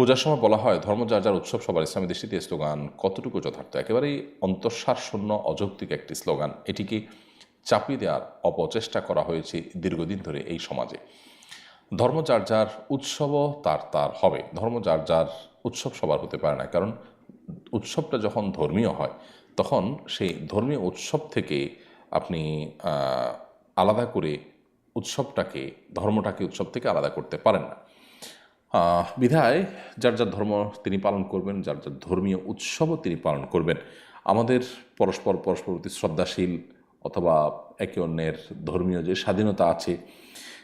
পূজার সময় বলা হয়, ধর্ম যার যার উৎসব, সবার ইসলামী দৃষ্টিতে স্লোগান কতটুকু যথার্থ? একেবারেই অন্তঃসার শূন্য অযৌক্তিক একটি স্লোগান। এটিকে চাপিয়ে দেওয়ার অপচেষ্টা করা হয়েছে দীর্ঘদিন ধরে এই সমাজে। ধর্ম যার যার উৎসবও তার তার হবে। ধর্ম যার যার উৎসব সবার হতে পারে না। কারণ উৎসবটা যখন ধর্মীয় হয়, তখন সেই ধর্মীয় উৎসব থেকে আপনি আলাদা করে উৎসবটাকে, ধর্মটাকে উৎসব থেকে আলাদা করতে পারেন না। বিধায় যার যার ধর্ম তিনি পালন করবেন, যার যার ধর্মীয় উৎসবও তিনি পালন করবেন। আমাদের পরস্পর পরস্পর প্রতি শ্রদ্ধাশীল অথবা একে অন্যের ধর্মীয় যে স্বাধীনতা আছে,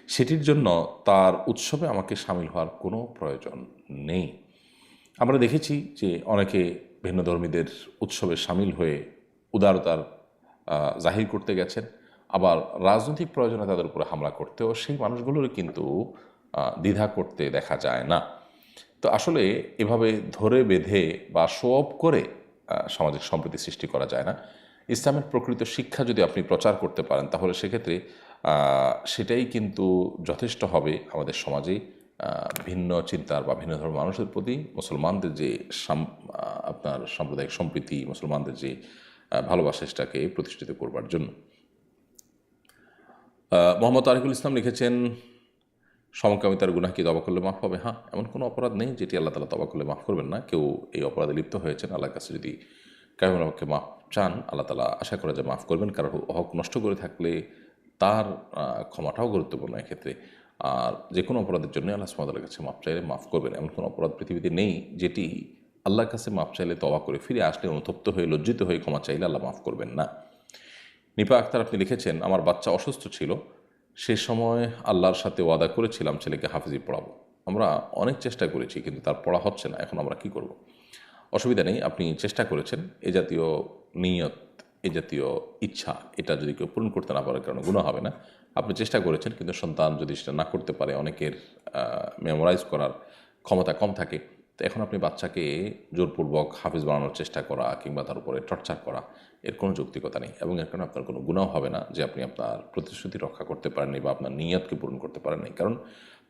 সেটির জন্য তার উৎসবে আমাকে সামিল হওয়ার কোনো প্রয়োজন নেই। আমরা দেখেছি যে অনেকে ভিন্ন ধর্মীদের উৎসবে সামিল হয়ে উদারতার জাহির করতে গেছেন। আবার রাজনৈতিক প্রয়োজনে তাদের উপরে হামলা করতেও সেই মানুষগুলোর কিন্তু দ্বিধা করতে দেখা যায় না। তো আসলে এভাবে ধরে বেঁধে বা শো অফ করে সামাজিক সম্প্রীতি সৃষ্টি করা যায় না। ইসলামের প্রকৃত শিক্ষা যদি আপনি প্রচার করতে পারেন, তাহলে সেক্ষেত্রে সেটাই কিন্তু যথেষ্ট হবে আমাদের সমাজে। ভিন্ন চিন্তার বা ভিন্ন ধর্মের মানুষের প্রতি মুসলমানদের যে আপনার সাম্প্রদায়িক সম্প্রীতি, মুসলমানদের যে ভালোবাসা সেটাকে প্রতিষ্ঠিত করবার জন্য। মোহাম্মদ তারিকুল ইসলাম লিখেছেন সমকামিতার গুনাহ কি তবা করলে মাফ হবে? হ্যাঁ এমন কোনো অপরাধ নেই যেটি আল্লাহ তালা তবা করলে মাফ করবেন না। কেউ এই অপরাধে লিপ্ত হয়েছেন, আল্লাহর কাছে যদি কায়মকে মাফ চান, আল্লাহ তালা আশা করা যে মাফ করবেন। কারণ হক নষ্ট করে থাকলে তার ক্ষমাটাও গুরুত্বপূর্ণ এক্ষেত্রে। আর যে কোনো অপরাধের জন্য আল্লাহ সুমাতার কাছে মাফ চাইলে মাফ করবেন। এমন কোনো অপরাধ পৃথিবীতে নেই যেটি আল্লাহর কাছে মাফ চাইলে তবা করে ফিরে আসলে, অনুতপ্ত হয়ে, লজ্জিত হয়ে ক্ষমা চাইলে আল্লাহ মাফ করবেন না। নিপা আক্তার আপনি লিখেছেন, আমার বাচ্চা অসুস্থ ছিল সে সময় আল্লাহর সাথে ওয়াদা করেছিলাম ছেলেকে হাফিজি পড়াবো। আমরা অনেক চেষ্টা করেছি, কিন্তু তার পড়া হচ্ছে না, এখন আমরা কি করব? অসুবিধা নেই, আপনি চেষ্টা করেছেন, এ জাতীয় নিয়ত, এ জাতীয় ইচ্ছা, এটা যদি কেউ পূরণ করতে না পারে, কারণে গুণ হবে না। আপনি চেষ্টা করেছেন, কিন্তু সন্তান যদি সেটা না করতে পারে, অনেকের মেমোরাইজ করার ক্ষমতা কম থাকে। তো এখন আপনি বাচ্চাকে জোরপূর্বক হাফিজ বানানোর চেষ্টা করা কিংবা তার উপরে টর্চার করা, এর কোনো যৌক্তিকতা নেই এবং এর কারণে আপনার কোনো গুণাও হবে না যে আপনি আপনার প্রতিশ্রুতি রক্ষা করতে পারেননি বা আপনার নিয়তকে পূরণ করতে পারেননি। কারণ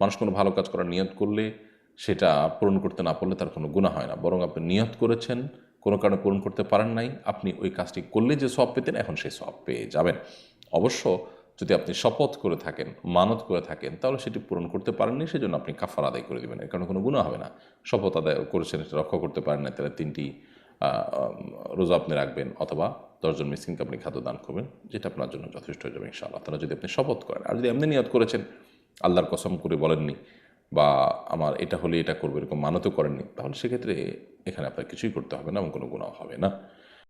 মানুষ কোনো ভালো কাজ করার নিয়ত করলে সেটা পূরণ করতে না পারলে তার কোনো গুণা হয় না। বরং আপনি নিয়ত করেছেন, কোনো কারণে পূরণ করতে পারেন নাই, আপনি ওই কাজটি করলে যে সব পেতেন, এখন সেই সব পেয়ে যাবেন। অবশ্য যদি আপনি শপথ করে থাকেন, মানত করে থাকেন, তাহলে সেটি পূরণ করতে পারেননি, সেজন্য আপনি কাফার আদায় করে দেবেন। এর কারণে কোনো গুণা হবে না। শপথ আদায় করেছেন এটা রক্ষা করতে পারেন না, তাহলে তিনটি রোজা আপনি রাখবেন অথবা দশজন মিসকিনকে আপনি খাদ্য দান করবেন, যেটা আপনার জন্য যথেষ্ট হয়ে যাবে ইনশাআল্লাহ। তারা যদি আপনি শপথ করেন, আর যদি এমনি নিয়ত করেছেন, আল্লাহর কসম করে বলেননি বা আমার এটা হলে এটা করবে, এরকম মানতও করেননি, তাহলে সেক্ষেত্রে এখানে আপনার কিছুই করতে হবে না এবং কোনো গুণাও হবে না।